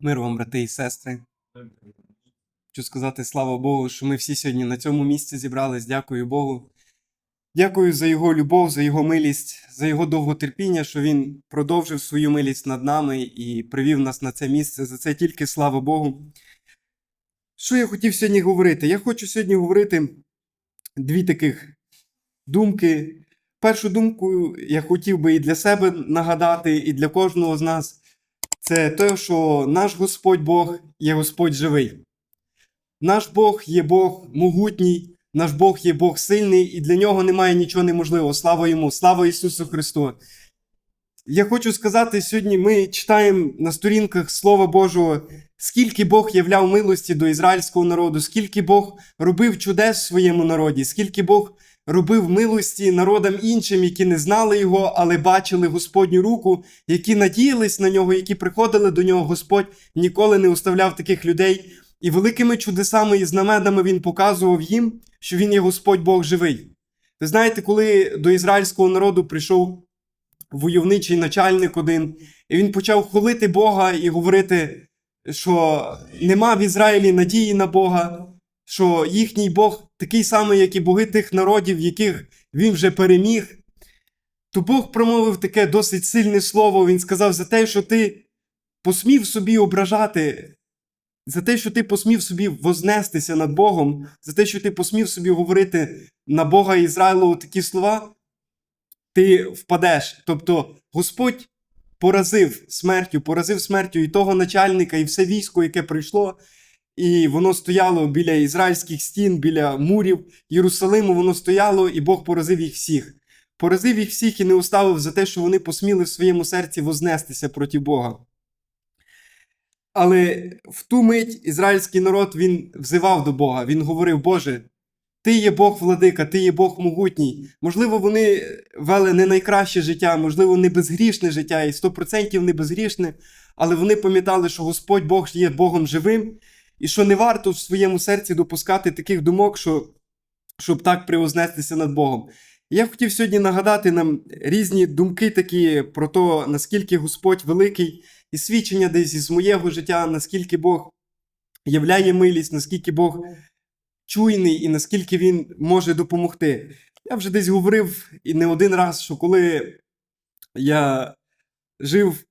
Мир вам, брати і сестри. Хочу сказати слава Богу, що ми всі сьогодні на цьому місці зібрались. Дякую Богу. Дякую за Його любов, за Його милість, за Його довготерпіння, що Він продовжив свою милість над нами і привів нас на це місце. За це тільки слава Богу. Що я хотів сьогодні говорити? Я хочу сьогодні говорити дві таких думки. Першу думку я хотів би і для себе нагадати, і для кожного з нас це те, що наш Господь Бог є Господь живий. Наш Бог є Бог могутній, наш Бог є Бог сильний, і для нього немає нічого неможливого. Слава йому, слава Ісусу Христу. Я хочу сказати, сьогодні ми читаємо на сторінках Слова Божого, скільки Бог являв милості до ізраїльського народу, скільки Бог робив чудес в своєму народі, скільки Бог робив милості народам іншим, які не знали його, але бачили Господню руку, які надіялись на нього, які приходили до нього. Господь ніколи не оставляв таких людей. І великими чудесами і знаменами він показував їм, що він є Господь Бог живий. Ви знаєте, коли до ізраїльського народу прийшов войовничий начальник один, і він почав хвалити Бога і говорити, що нема в Ізраїлі надії на Бога, що їхній Бог такий самий, як і боги тих народів, яких він вже переміг. То Бог промовив таке досить сильне слово. Він сказав за те, що ти посмів собі ображати, за те, що ти посмів собі вознестися над Богом, за те, що ти посмів собі говорити на Бога Ізраїлу такі слова, ти впадеш. Тобто Господь поразив смертю, поразив смертю і того начальника, і все військо, яке прийшло. І воно стояло біля ізраїльських стін, біля мурів Єрусалиму, воно стояло, і Бог поразив їх всіх. Поразив їх всіх і не оставив за те, що вони посміли в своєму серці вознестися проти Бога. Але в ту мить ізраїльський народ він взивав до Бога. Він говорив: Боже, Ти є Бог владика, Ти є Бог могутній. Можливо, вони вели не найкраще життя, можливо, не безгрішне життя, і 100% не безгрішне, але вони пам'ятали, що Господь Бог є Богом живим, і що не варто в своєму серці допускати таких думок, що, щоб так превознестися над Богом. Я хотів сьогодні нагадати нам різні думки такі про те, наскільки Господь великий, і свідчення десь із моєго життя, наскільки Бог являє милість, наскільки Бог чуйний і наскільки Він може допомогти. Я вже десь говорив і не один раз, що коли я жив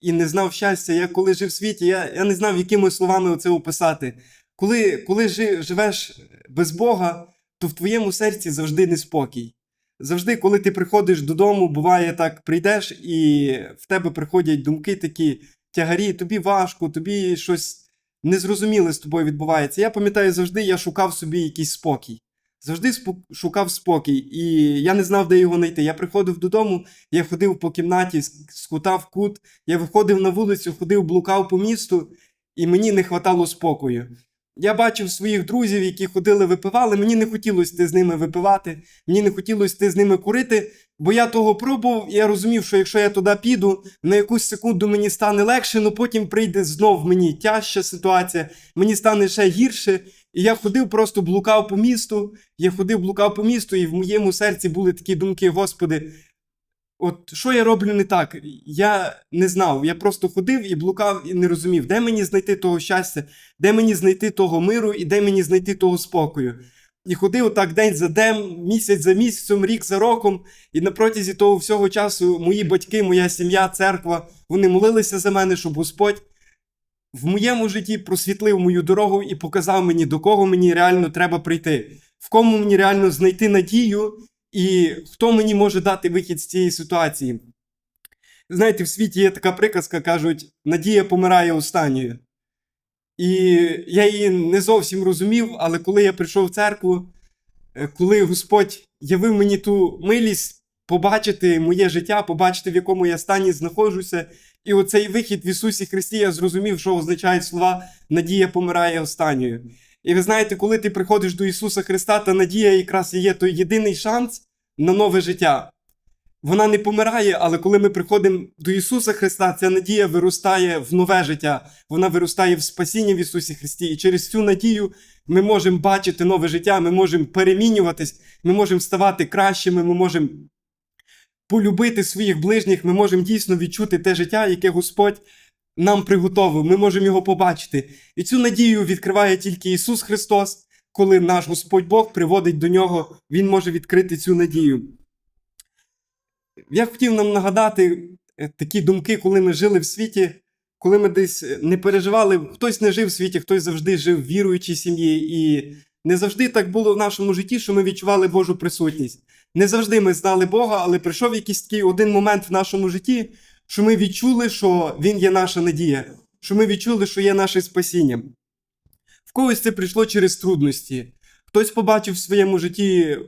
і не знав щастя, я коли жив в світі, я, я не знав, якими словами це описати. Коли, коли жи, живеш без Бога, то в твоєму серці завжди неспокій. Завжди, коли ти приходиш додому, буває так, прийдеш, і в тебе приходять думки такі тягарі, тобі важко, тобі щось незрозуміле з тобою відбувається. Я пам'ятаю, завжди я шукав собі якийсь спокій. Завжди спок шукав спокій, і я не знав, де його знайти. Я приходив додому, я ходив по кімнаті, скутав кут, я виходив на вулицю, ходив, блукав по місту, і мені не хватало спокою. Я бачив своїх друзів, які ходили, випивали. Мені не хотілося йти з ними випивати, мені не хотілося з ними курити, бо я того пробував, і я розумів, що якщо я туди піду, на якусь секунду мені стане легше, але потім прийде знов мені тяжча ситуація, мені стане ще гірше. І я ходив, просто блукав по місту. Я ходив, блукав по місту, і в моєму серці були такі думки: Господи, от що я роблю не так? Я не знав. Я просто ходив і блукав і не розумів, де мені знайти того щастя, де мені знайти того миру і де мені знайти того спокою. І ходив так день за днем, місяць за місяцем, рік за роком. І на протязі того всього часу мої батьки, моя сім'я, церква, вони молилися за мене, щоб Господь в моєму житті просвітлив мою дорогу і показав мені, до кого мені реально треба прийти, в кому мені реально знайти надію, і хто мені може дати вихід з цієї ситуації. Знаєте, в світі є така приказка, кажуть, надія помирає останньою. І я її не зовсім розумів, але коли я прийшов в церкву, е, коли Господь явив мені ту милість побачити моє життя, побачити, в якому я стані знаходжуся, і оцей вихід в Ісусі Христі я зрозумів, що означають слова надія помирає останньою. І ви знаєте, коли ти приходиш до Ісуса Христа, та надія якраз є той єдиний шанс на нове життя. Вона не помирає, але коли ми приходимо до Ісуса Христа, ця надія виростає в нове життя, вона виростає в спасіння в Ісусі Христі. І через цю надію ми можемо бачити нове життя, ми можемо перемінюватись, ми можемо ставати кращими, ми можемо полюбити своїх ближніх, ми можемо дійсно відчути те життя, яке Господь нам приготовив, ми можемо його побачити. І цю надію відкриває тільки Ісус Христос, коли наш Господь Бог приводить до нього, Він може відкрити цю надію. Я хотів нам нагадати е, такі думки, коли ми жили в світі, коли ми десь не переживали, хтось не жив в світі, хтось завжди жив в віруючій сім'ї. І не завжди так було в нашому житті, що ми відчували Божу присутність. Не завжди ми знали Бога, але прийшов якийсь такий один момент в нашому житті, що ми відчули, що Він є наша надія, що ми відчули, що є наше спасіння. В когось це прийшло через трудності. Хтось побачив в своєму житті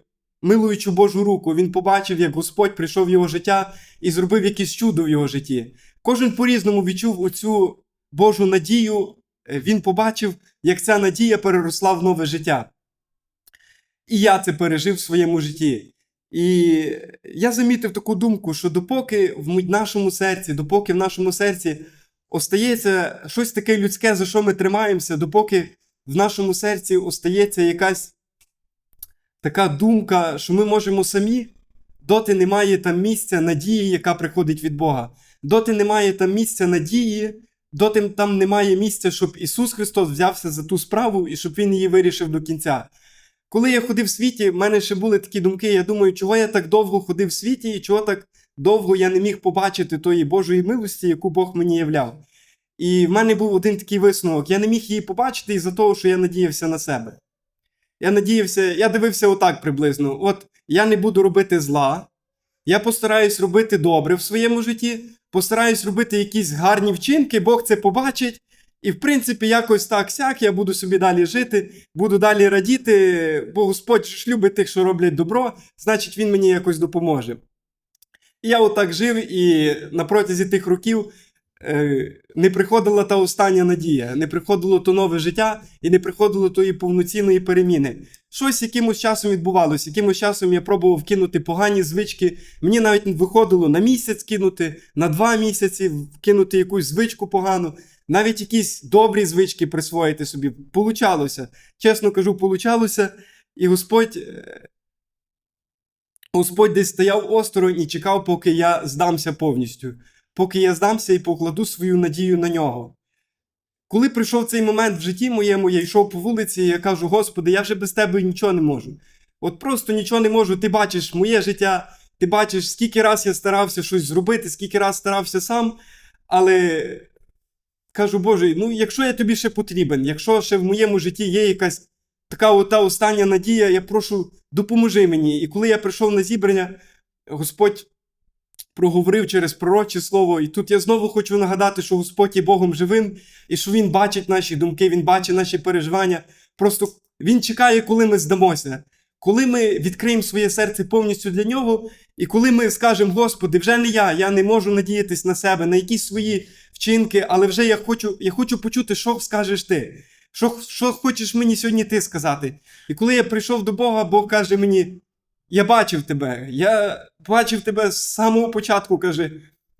милуючу Божу руку, він побачив, як Господь прийшов в його життя і зробив якесь чудо в його житті. Кожен по-різному відчув оцю Божу надію, Е, він побачив, як ця надія переросла в нове життя. І я це пережив в своєму житті. І я замітив таку думку, що допоки в нашому серці, допоки в нашому серці остається щось таке людське, за що ми тримаємося, допоки в нашому серці остається якась така думка, що ми можемо самі, доти немає там місця надії, яка приходить від Бога. Доти немає там місця надії, доти там немає місця, щоб Ісус Христос взявся за ту справу і щоб Він її вирішив до кінця. Коли я ходив в світі, в мене ще були такі думки. Я думаю, чого я так довго ходив в світі, і чого так довго я не міг побачити тої Божої милості, яку Бог мені являв. І в мене був один такий висновок: я не міг її побачити із-за того, що я надіявся на себе. Я надіявся, я дивився отак приблизно: от я не буду робити зла, я постараюсь робити добре в своєму житті, постараюсь робити якісь гарні вчинки, Бог це побачить. І, в принципі, якось так сяк, я буду собі далі жити, буду далі радіти, бо Господь ж любить тих, що роблять добро, значить, Він мені якось допоможе. І я отак жив, і на протязі тих років не приходила та остання надія, не приходило то нове життя і не приходило тої повноцінної переміни. Щось якимось часом відбувалося, якимось часом я пробував кинути погані звички. Мені навіть виходило на місяць кинути, на два місяці кинути якусь звичку погану навіть якісь добрі звички присвоїти собі. Получалося. Чесно кажу, получалося. І Господь. е, Господь десь стояв осторонь і чекав, поки я здамся повністю, поки я здамся і покладу свою надію на нього. Коли прийшов цей момент в житті моєму, я йшов по вулиці, і я кажу: Господи, я вже без тебе нічого не можу. От просто нічого не можу. Ти бачиш моє життя, ти бачиш, скільки раз я старався щось зробити, скільки раз старався сам, але кажу, Боже, ну якщо я тобі ще потрібен, якщо ще в моєму житті є якась така ота остання надія, я прошу, допоможи мені. І коли я прийшов на зібрання, Господь проговорив через пророче слово. І тут я знову хочу нагадати, що Господь є Богом живим, і що Він бачить наші думки, Він бачить наші переживання. Просто Він чекає, коли ми здамося. Коли ми відкриємо своє серце повністю для нього, і коли ми скажемо, Господи, вже не я, я не можу надіятись на себе, на якісь свої вчинки, але вже я хочу, я хочу почути, що скажеш ти. Що, що хочеш мені сьогодні ти сказати? І коли я прийшов до Бога, Бог каже мені: Я бачив тебе, я бачив тебе з самого початку, каже,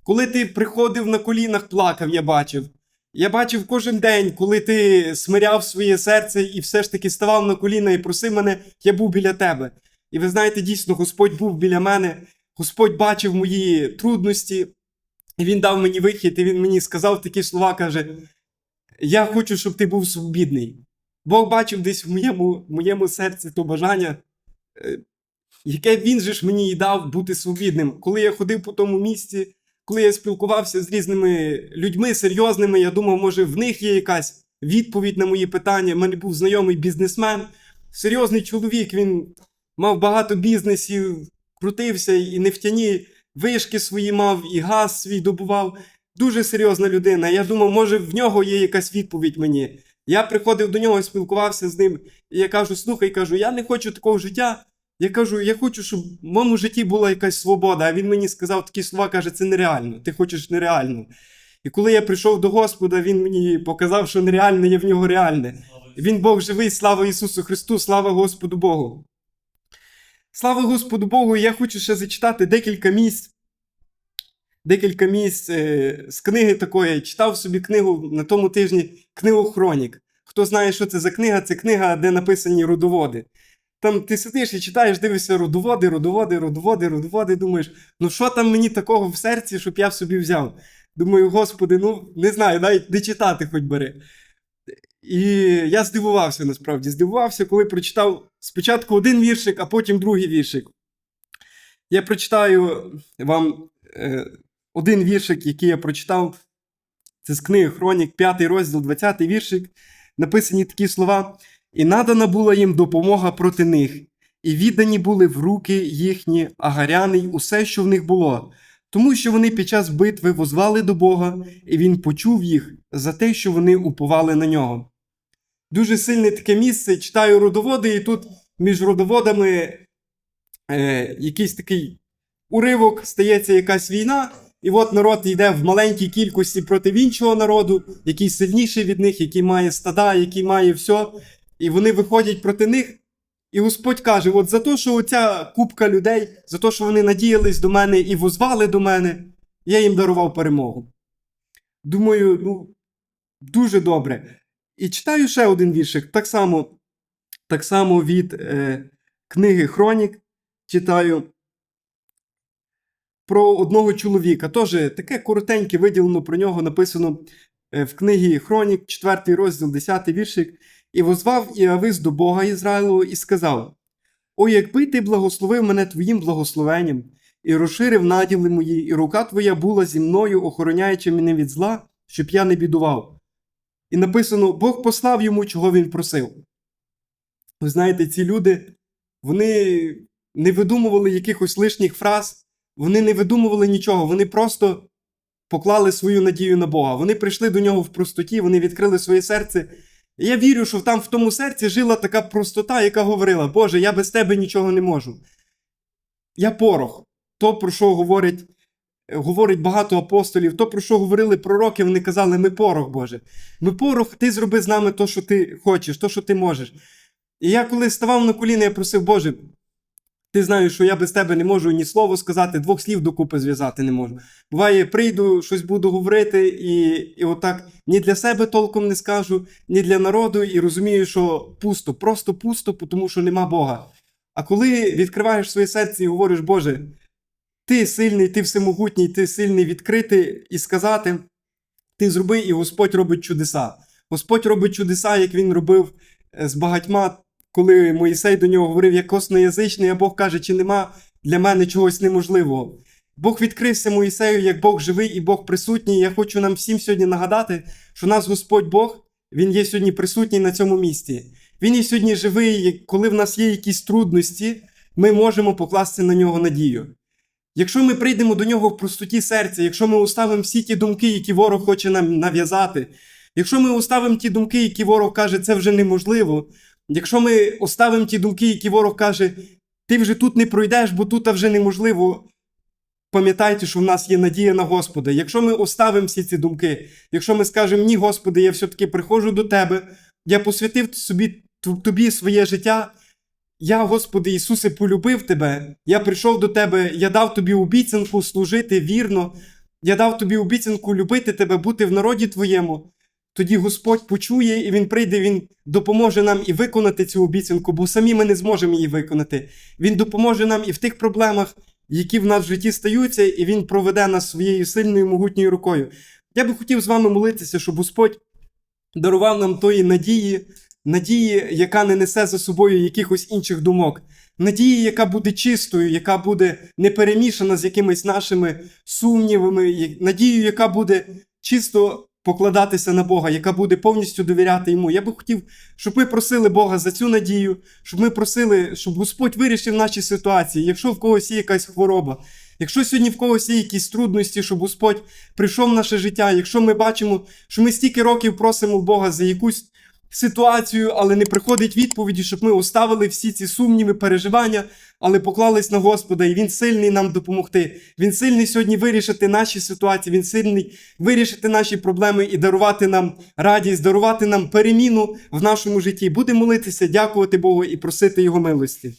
коли ти приходив на колінах, плакав, я бачив. Я бачив кожен день, коли ти смиряв своє серце і все ж таки ставав на коліна і просив мене, я був біля тебе. І ви знаєте, дійсно, Господь був біля мене, Господь бачив мої трудності, і Він дав мені вихід, і Він мені сказав такі слова, каже: Я хочу, щоб ти був свобідний. Бог бачив десь в моєму, в моєму серці то бажання, е, яке він же ж мені і дав бути свобідним. Коли я ходив по тому місці, коли я спілкувався з різними людьми серйозними, я думав, може, в них є якась відповідь на мої питання. У мене був знайомий бізнесмен, серйозний чоловік, він мав багато бізнесів, крутився і нефтяні вишки свої мав, і газ свій добував. Дуже серйозна людина. Я думав, може, в нього є якась відповідь мені. Я приходив до нього спілкувався з ним. І я кажу: слухай, кажу, я не хочу такого життя. Я кажу, я хочу, щоб в моєму житті була якась свобода. А він мені сказав такі слова, каже, це нереально. Ти хочеш нереально. І коли я прийшов до Господа, він мені показав, що нереальне є в нього реальне. Він Бог живий, слава Ісусу Христу, слава Господу Богу. Слава Господу Богу, я хочу ще зачитати декілька місць. Декілька місць е, з книги такої. Читав собі книгу на тому тижні книгу Хронік. Хто знає, що це за книга, це книга, де написані родоводи. Там ти сидиш і читаєш, дивишся родоводи, родоводи, родоводи, родоводи, думаєш, ну що там мені такого в серці, щоб я собі взяв? Думаю, господи, ну не знаю, навіть не читати хоч бери. І я здивувався насправді. Здивувався, коли прочитав спочатку один віршик, а потім другий віршик. Я прочитаю вам е, один віршик, який я прочитав. Це з книги Хронік, 5 розділ, 20 віршик. Написані такі слова. І надана була їм допомога проти них, і віддані були в руки їхні агаряни й усе, що в них було, тому що вони під час битви возвали до Бога, і він почув їх за те, що вони уповали на нього. Дуже сильне таке місце. Читаю родоводи, і тут між родоводами е, якийсь такий уривок, стається якась війна, і от народ йде в маленькій кількості проти іншого народу, який сильніший від них, який має стада, який має все. І вони виходять проти них. І Господь каже: от за те, що оця купка людей, за те, що вони надіялись до мене і возвали до мене, я їм дарував перемогу. Думаю, ну, дуже добре. І читаю ще один віршик, так само, так само від е, книги Хронік читаю про одного чоловіка. Теж таке коротеньке виділено про нього написано е, в книгі Хронік, 4 розділ, 10 віршик. І возвав Іавис до Бога Ізраїлу і сказав: О, якби ти благословив мене твоїм благословенням, і розширив наділи мої, і рука твоя була зі мною, охороняючи мене від зла, щоб я не бідував. І написано: Бог послав йому, чого він просив. Ви знаєте, ці люди, вони не видумували якихось лишніх фраз, вони не видумували нічого, вони просто поклали свою надію на Бога. Вони прийшли до нього в простоті, вони відкрили своє серце. Я вірю, що там в тому серці жила така простота, яка говорила: Боже, я без тебе нічого не можу. Я порох. То, про що говорить, говорить багато апостолів, то, про що говорили пророки, вони казали: ми порох, Боже. Ми порох, ти зроби з нами то, що ти хочеш, то, що ти можеш. І я коли ставав на коліна, я просив, Боже, ти знаєш, що я без тебе не можу ні слово сказати, двох слів докупи зв'язати не можу. Буває, прийду, щось буду говорити, і і отак ні для себе толком не скажу, ні для народу, і розумію, що пусто, просто пусто, тому що нема Бога. А коли відкриваєш своє серце і говориш, Боже, ти сильний, ти всемогутній, ти сильний відкрити і сказати, ти зроби, і Господь робить чудеса. Господь робить чудеса, як він робив е, з багатьма коли Моїсей до нього говорив як косноязичний, а Бог каже, чи нема для мене чогось неможливого. Бог відкрився Моїсею як Бог живий і Бог присутній. Я хочу нам всім сьогодні нагадати, що нас Господь Бог, Він є сьогодні присутній на цьому місці. Він є сьогодні живий, коли в нас є якісь трудності, ми можемо покласти на нього надію. Якщо ми прийдемо до нього в простоті серця, якщо ми уставимо всі ті думки, які ворог хоче нам нав'язати, якщо ми уставимо ті думки, які ворог каже, це вже неможливо, Якщо ми оставимо ті думки, які ворог каже, ти вже тут не пройдеш, бо тут вже неможливо. Пам'ятайте, що в нас є надія на Господа. Якщо ми оставимо всі ці думки, якщо ми скажемо, ні, Господи, я все-таки приходжу до Тебе, я посвятив собі, тобі своє життя, я, Господи Ісусе, полюбив Тебе, я прийшов до Тебе, я дав тобі обіцянку служити вірно, я дав тобі обіцянку любити Тебе, бути в народі Твоєму тоді Господь почує і Він прийде, Він допоможе нам і виконати цю обіцянку, бо самі ми не зможемо її виконати. Він допоможе нам і в тих проблемах, які в нас в житті стаються, і Він проведе нас своєю сильною могутньою рукою. Я би хотів з вами молитися, щоб Господь дарував нам тої надії, надії, яка не несе за собою якихось інших думок. Надії, яка буде чистою, яка буде не перемішана з якимись нашими сумнівами, надію, яка буде чисто покладатися на Бога, яка буде повністю довіряти йому. Я би хотів, щоб ми просили Бога за цю надію, щоб ми просили, щоб Господь вирішив наші ситуації, якщо в когось є якась хвороба. Якщо сьогодні в когось є якісь трудності, щоб Господь прийшов в наше життя, якщо ми бачимо, що ми стільки років просимо Бога за якусь ситуацію, але не приходить відповіді, щоб ми оставили всі ці сумніви, переживання, але поклались на Господа, і Він сильний нам допомогти. Він сильний сьогодні вирішити наші ситуації, Він сильний вирішити наші проблеми і дарувати нам радість, дарувати нам переміну в нашому житті. Будемо молитися, дякувати Богу і просити Його милості.